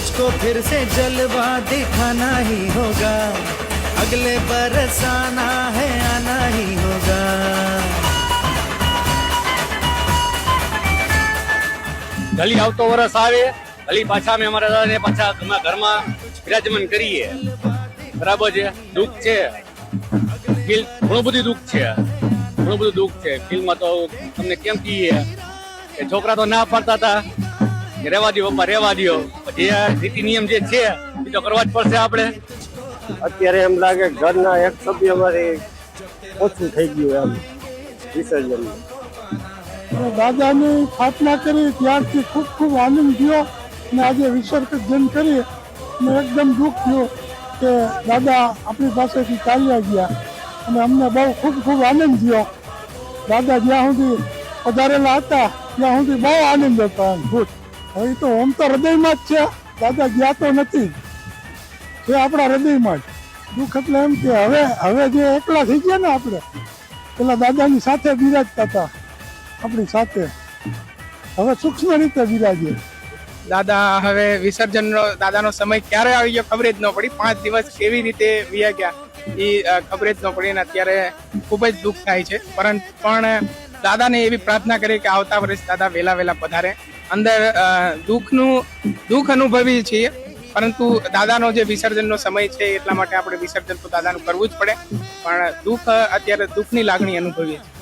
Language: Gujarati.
मुझको फिर से जलवा दिखाना ही होगा अगले बरस आना है आना ही होगा ગલી આવતો વરસ આવે ગલી પાછા અમે અમારા દાદાને પાછા ઘરમાં ઘરમાં વિરાજમાન કરીએ બરાબર છે દુઃખ છે ફીલ ઘણું બધું દુઃખ છે ઘણું બધું દુઃખ છે ફિલ્મમાં તો તમને કેમ કહીએ કે છોકરા તો ના પાડતા હતા કે રહેવા દો પપ્પા રહેવા દો જે આ નીતિ નિયમ જે છે એ તો કરવા જ પડશે આપણે. અત્યારે એમ લાગે ઘરના એક સભ્ય અમારે ઓછું થઈ ગયું એમ વિસર્જન. દાદાની સ્થાપના કરી ત્યારથી ખૂબ ખૂબ આનંદ થયો અને આજે વિસર્જન કરી અને એકદમ દુઃખ થયું કે દાદા આપણી પાસેથી ચાલ્યા ગયા. અને અમને બહુ ખૂબ ખૂબ આનંદ થયો. દાદા જ્યાં સુધી પધારેલા હતા ત્યાં સુધી બહુ આનંદ હતો એમ. ખુશ હવે તો આમ તો હૃદયમાં જ છે. દાદા ગયા તો નથી. છે આપણા હૃદયમાં જ. દુઃખ એટલે એમ કે હવે હવે જે એકલા થઈ ગયા ને આપણે, પેલા દાદાની સાથે બિરાજતા હતા. આપણી સાથે. હવે સૂક્ષ્મ રીતે બિરાજીએ. દાદા, હવે વિસર્જનનો, દાદાનો સમય ક્યારે આવી ગયો ખબર જ ન પડી. પાંચ દિવસ કેવી રીતે વીયા ગયા એ ખબર જ ન પડી અને અત્યારે ખૂબ જ દુઃખ થાય છે. પરંતુ પણ દાદાને એવી પ્રાર્થના કરી કે આવતા વર્ષ દાદા વહેલા વહેલા પધારે. અંદર દુઃખનું, દુઃખ અનુભવી છીએ, પરંતુ દાદાનો જે વિસર્જનનો સમય છે એટલા માટે આપણે વિસર્જન તો દાદાનું કરવું જ પડે, પણ દુઃખ, અત્યારે દુઃખની લાગણી અનુભવીએ છીએ.